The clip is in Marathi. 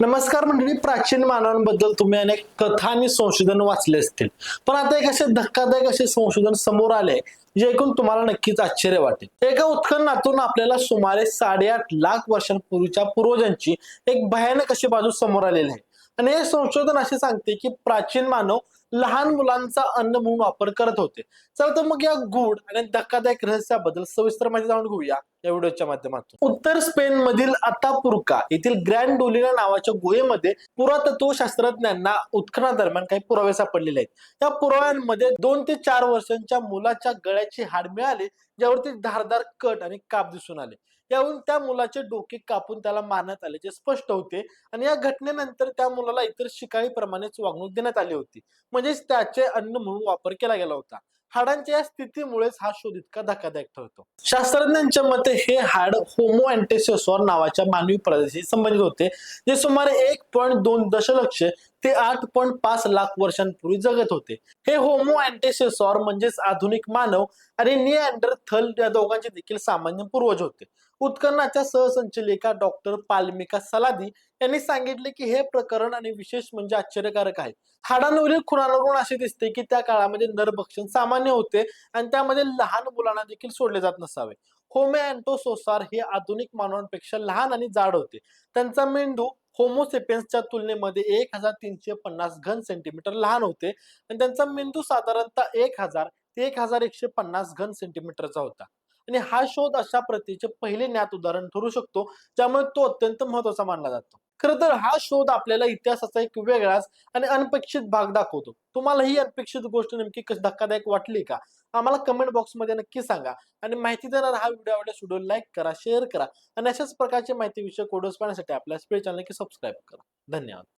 नमस्कार मंडळी प्राचीन मानवांबद्दल तुम्ही अनेक कथा आणि संशोधन वाचले असतील. पण आता एक असे धक्कादायक असे संशोधन समोर आले जे ऐकून तुम्हाला नक्कीच आश्चर्य वाटेल. एका उत्खननातून आपल्याला सुमारे साडेआठ लाख वर्षांपूर्वीच्या पूर्वजांची एक भयानक अशी बाजू समोर आलेली आहे. आणि हे संशोधन असे सांगते की प्राचीन मानव लहान मुलांचा अन्न म्हणून वापर करत होते. चला तर मग या गुड आणि धक्कादायक रहस्याबद्दल सविस्तर माहिती जाणून घेऊया या व्हिडिओच्या माध्यमातून. उत्तर स्पेन मधील अतापुरका येथील ग्रँड डोलिना नावाच्या गुहेमध्ये पुरातत्व शास्त्रज्ञांना उत्खनादरम्यान काही पुरावे सापडलेले आहेत. या पुराव्यांमध्ये दोन ते चार वर्षांच्या मुलाच्या गळ्याची हाड मिळाले ज्यावरती धारदार कट आणि काप दिसून आले. यावरून त्या मुलाचे डोके कापून त्याला मारण्यात आल्याचे स्पष्ट होते. आणि या घटनेनंतर त्या मुलाला इतर शिकाळीप्रमाणेच वागणूक देण्यात आली होती. म्हणजेच त्याचे अन्न म्हणून वापर केला गेला होता. हाडांच्या या स्थितीमुळेच हा शोध इतका धक्कादायक ठरतो. शास्त्रज्ञांच्या मते हे हाड होमो अँटेसेसॉर नावाच्या मानवी प्रजातीशी संबंधित होते जे सुमारे एक पॉईंट दोन दशलक्ष ते आठ पॉईंट पाच लाख वर्षांपूर्वी जगत होते. हे होमो अँटेसेसॉर म्हणजेच आधुनिक मानव आणि निअँडरथल या दोघांचे देखील सामान्य पूर्वज होते. उत्खननाच्या सहसंचालिका डॉक्टर पाल्मिका सलादी यांनी सांगितले की हे प्रकरण आणि विशेष म्हणजे आश्चर्यकारक आहे. हाडांवरील खुणांवरून असे दिसते की त्या काळामध्ये नरभक्षण सामान्य होते आणि त्यामध्ये लहान मुलांना देखील सोडले जात नसावे. होमे अँटोसोसार हे आधुनिक मानवांपेक्षा लहान आणि जाड होते. त्यांचा मेंदू होमोसेपियन्सच्या तुलनेमध्ये एक हजार तीनशे पन्नास घन सेंटीमीटर लहान होते. आणि त्यांचा मेंदू साधारणतः एक हजार ते एक हजार एकशे पन्नास घन सेंटीमीटरचा होता. आणि हा शोध अशा प्रतीचे पहिले ज्ञात उदाहरण ठरू शकतो ज्यामुळे तो अत्यंत महत्त्वाचा मानला जातो. खरं तर हा शोध आपल्याला इतिहासाचा एक वेगळाच आणि अनपेक्षित भाग दाखवतो. तुम्हाला ही अनपेक्षित गोष्ट नेमकी कशी धक्कादायक वाटली का? आम्हाला कमेंट बॉक्समध्ये नक्की सांगा. आणि माहिती देणारा हा व्हिडिओ आवडल्यास व्हिडिओ लाईक करा शेअर करा आणि अशाच प्रकारची माहितीविषयक व्हिडिओज पाहण्यासाठी आपल्या स्पेस चॅनल की सबस्क्राईब करा. धन्यवाद.